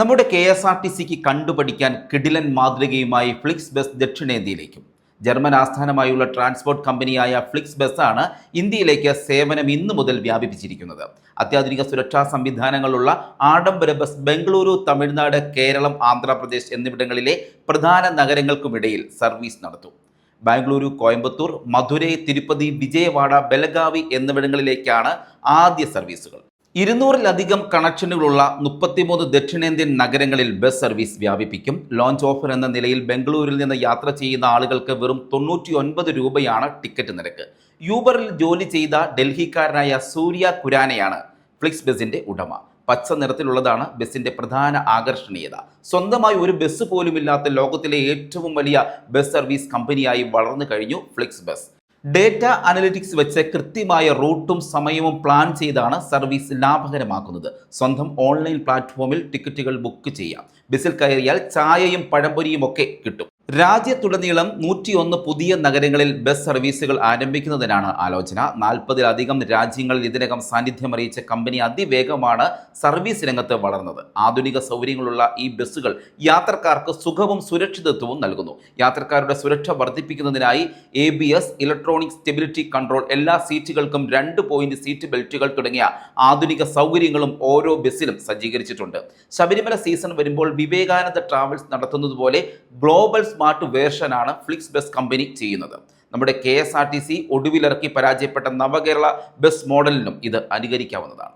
നമ്മുടെ K S R T സിക്ക് കണ്ടുപഠിക്കാൻ കിടിലൻ മാതൃകയുമായി ഫ്ലിക്സ് ബസ് ദക്ഷിണേന്ത്യയിലേക്കും. ജർമ്മൻ ആസ്ഥാനമായുള്ള ട്രാൻസ്പോർട്ട് കമ്പനിയായ ഫ്ലിക്സ് ബസ്സാണ് ഇന്ത്യയിലേക്ക് സേവനം ഇന്നു മുതൽ വ്യാപിപ്പിച്ചിരിക്കുന്നത്. അത്യാധുനിക സുരക്ഷാ സംവിധാനങ്ങളുള്ള ആഡംബര ബസ് ബംഗളൂരു തമിഴ്നാട് കേരളം ആന്ധ്രാപ്രദേശ് എന്നിവിടങ്ങളിലെ പ്രധാന നഗരങ്ങൾക്കുമിടയിൽ സർവീസ് നടത്തും. ബാംഗ്ലൂരു കോയമ്പത്തൂർ മധുരൈ തിരുപ്പതി വിജയവാഡ ബലഗാവി എന്നിവിടങ്ങളിലേക്കാണ് ആദ്യ സർവീസുകൾ. ഇരുന്നൂറിലധികം കണക്ഷനുകളുള്ള മുപ്പത്തിമൂന്ന് ദക്ഷിണേന്ത്യൻ നഗരങ്ങളിൽ ബസ് സർവീസ് വ്യാപിപ്പിക്കും. ലോഞ്ച് ഓഫർ എന്ന നിലയിൽ ബംഗളൂരിൽ നിന്ന് യാത്ര ചെയ്യുന്ന ആളുകൾക്ക് വെറും തൊണ്ണൂറ്റി രൂപയാണ് ടിക്കറ്റ് നിരക്ക്. യൂബറിൽ ജോലി ചെയ്ത ഡൽഹിക്കാരനായ സൂര്യ കുരാനയാണ് ഫ്ലിക്സ് ബസിന്റെ ഉടമ. പച്ച നിറത്തിലുള്ളതാണ് ബസിന്റെ പ്രധാന ആകർഷണീയത. സ്വന്തമായി ഒരു ബസ് പോലുമില്ലാത്ത ലോകത്തിലെ ഏറ്റവും വലിയ ബസ് സർവീസ് കമ്പനിയായി വളർന്നു കഴിഞ്ഞു ഫ്ലിക്സ് ബസ്. ഡേറ്റ അനലിറ്റിക്സ് വെച്ച് കൃത്യമായ റൂട്ടും സമയവും പ്ലാൻ ചെയ്താണ് സർവീസ് ലാഭകരമാക്കുന്നത്. സ്വന്തം ഓൺലൈൻ പ്ലാറ്റ്ഫോമിൽ ടിക്കറ്റുകൾ ബുക്ക് ചെയ്യാം. ബസ്സിൽ കയറിയാൽ ചായയും പഴംപൊരിയും ഒക്കെ കിട്ടും. രാജ്യത്തുടനീളം നൂറ്റിയൊന്ന് പുതിയ നഗരങ്ങളിൽ ബസ് സർവീസുകൾ ആരംഭിക്കുന്നതിനാണ് ആലോചന. നാൽപ്പതിലധികം രാജ്യങ്ങളിൽ ഇതിനകം സാന്നിധ്യം അറിയിച്ച കമ്പനി അതിവേഗമാണ് സർവീസ് രംഗത്ത് വളർന്നത്. ആധുനിക സൗകര്യങ്ങളുള്ള ഈ ബസ്സുകൾ യാത്രക്കാർക്ക് സുഖവും സുരക്ഷിതത്വവും നൽകുന്നു. യാത്രക്കാരുടെ സുരക്ഷ വർദ്ധിപ്പിക്കുന്നതിനായി A B S electronic stability control എല്ലാ സീറ്റുകൾക്കും രണ്ട് പോയിന്റ് സീറ്റ് ബെൽറ്റുകൾ തുടങ്ങിയ ആധുനിക സൗകര്യങ്ങളും ഓരോ ബസ്സിലും സജ്ജീകരിച്ചിട്ടുണ്ട്. ശബരിമല സീസൺ വരുമ്പോൾ വിവേകാനന്ദ ട്രാവൽസ് നടത്തുന്നതുപോലെ ഗ്ലോബൽ സ്മാർട്ട് വേർഷനാണ് ഫ്ലിക്സ് ബസ് കമ്പനി ചെയ്യുന്നത്. നമ്മുടെ K S R T C ഒടുവിലിറക്കി പരാജയപ്പെട്ട നവകേരള ബസ് മോഡലിനും ഇത് അനുകരിക്കാവുന്നതാണ്.